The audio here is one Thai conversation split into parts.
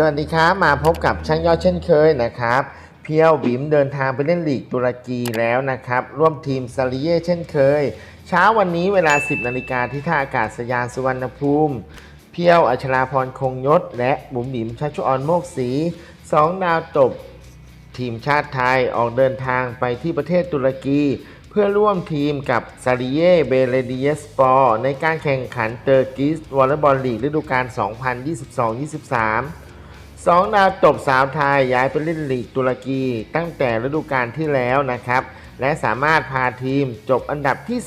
สวัสดีครับมาพบกับช่างยอดเช่นเคยนะครับเพียวบิมเดินทางไปเล่นลีกตุรกีแล้วนะครับ ร่วมทีมซาลิเย่เช่นเคย เช้าวันนี้เวลา 10นาฬิกาที่ท่าอากาศยานสุวรรณภูมิ เพียวอัชราพรคงยศ และบุ๋มบิมชัชชุออนโมกศรีสองดาวตบ ทีมชาติไทยออกเดินทางไปที่ประเทศตุรกี เพื่อร่วมทีมกับซาริเย่เบเลดีเยสปอร์ในการแข่งขันเตอร์กิสวอลเลย์บอลลีกฤดูกาล2022-23 สองดาวตบสาวไทยย้ายไปเล่นลีกตุรกีตั้งแต่ฤดูกาลที่แล้วนะครับ และสามารถพาทีมจบอันดับที่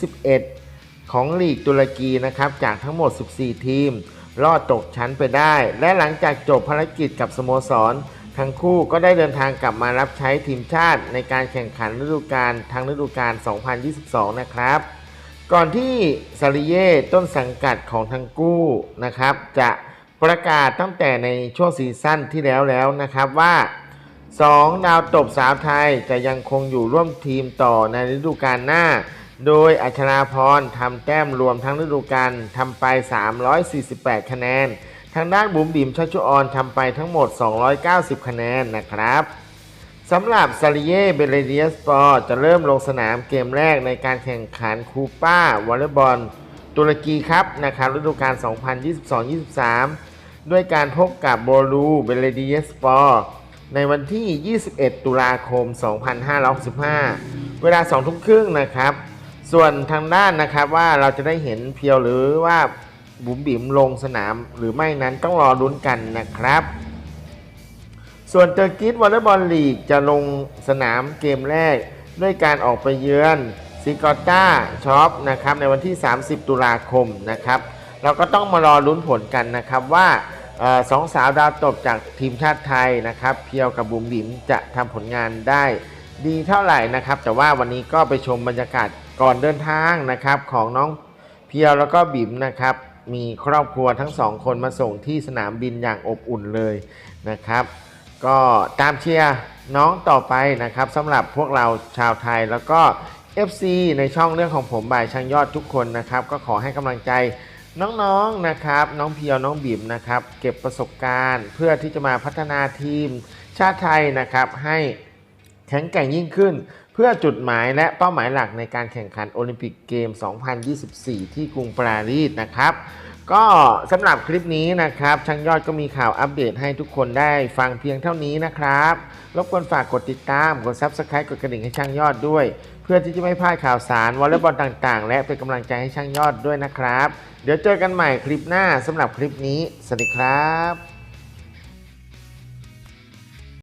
11 ของลีกตุรกีนะครับจากทั้งหมด 14 ทีม รอดตกชั้นไปได้ และหลังจากจบภารกิจกับสโมสร ทั้งคู่ก็ได้เดินทางกลับมารับใช้ทีมชาติในการแข่งขันฤดูกาลทั้งฤดูกาล 2022 นะครับ ก่อนที่ซาริเย่ต้นสังกัดของทั้งกู้นะครับจะ ประกาศตั้งแต่ในช่วงซีซั่นที่แล้วแล้วนะครับว่า 2 ดาวตบสาวไทยจะยังคงอยู่ร่วมทีมต่อในฤดูกาลหน้า โดยอัชราพรทำแต้มรวมทั้งฤดูกาลทำไป 348 คะแนน ทางด้านบุ๋มบิ๋มชัชชุออนทำไปทั้งหมด 290 คะแนนนะครับสำหรับซาริเย่เบเลเดียสปอร์จะเริ่มลงสนามเกมแรกในการแข่งขันคูป้าวอลเลย์บอลตุรกีครับนะครับฤดูกาล2022-23 ด้วยการพบกับโบลูเบเลเดียสปอร์ในวันที่ 21 ตุลาคม 2565 เวลา2ทุ่มครึ่งนะครับ ส่วนทางด้านนะครับว่าเราจะได้เห็นเพียวหรือว่าบุ๋มบิ๋มลงสนามหรือไม่นั้นต้องรอลุ้นกันนะครับ ส่วนเตอร์กิสวอลเลย์บอลลีกจะลงสนามเกมแรก ด้วยการออกไปเยือนซิกอต้าช็อปนะครับในวันที่ 30 ตุลาคมนะครับ เราก็ต้องมารอลุ้นผลกันนะครับว่าออสองสาวดาวตบจากทีมชาติไทยนะครับ เพียวกับบุ๋มบิ๋มจะทำผลงานได้ดีเท่าไหร่นะครับ แต่ว่าวันนี้ก็ไปชมบรรยากาศก่อนเดินทางนะครับของน้องเพียวแล้วก็บิ๋มนะครับ มีครอบครัวทั้งสองคนมาส่งที่สนามบินอย่างอบอุ่นเลยนะครับ ก็ตามเชียร์น้องต่อไปนะครับสำหรับพวกเราชาวไทยแล้วก็ FC ในช่องเรื่องของผมบ่ายช่างยอดทุกคนนะครับ ก็ขอให้กำลังใจ น้องๆนะครับ น้องเพียวน้องบีมนะครับ เก็บประสบการณ์เพื่อที่จะมาพัฒนาทีมชาติไทยนะครับ ให้แข็งแกร่งยิ่งขึ้น พื่อจุดหมายและเป้าหมายหลักในการแข่งขันโอลิมปิกเกม 2024 ที่กรุงปารีสนะครับ ก็สำหรับคลิปนี้นะครับช่างยอดก็มีข่าวอัปเดตให้ทุกคนได้ฟังเพียงเท่านี้นะครับ รบกวนฝากกดติดตาม กด Subscribe กดกระดิ่งให้ช่างยอดด้วย เพื่อที่จะไม่พลาดข่าวสารวอลเลย์บอลต่างๆ และเป็นกำลังใจให้ช่างยอดด้วยนะครับ เดี๋ยวเจอกันใหม่คลิปหน้าสำหรับคลิปนี้ สวัสดีครับ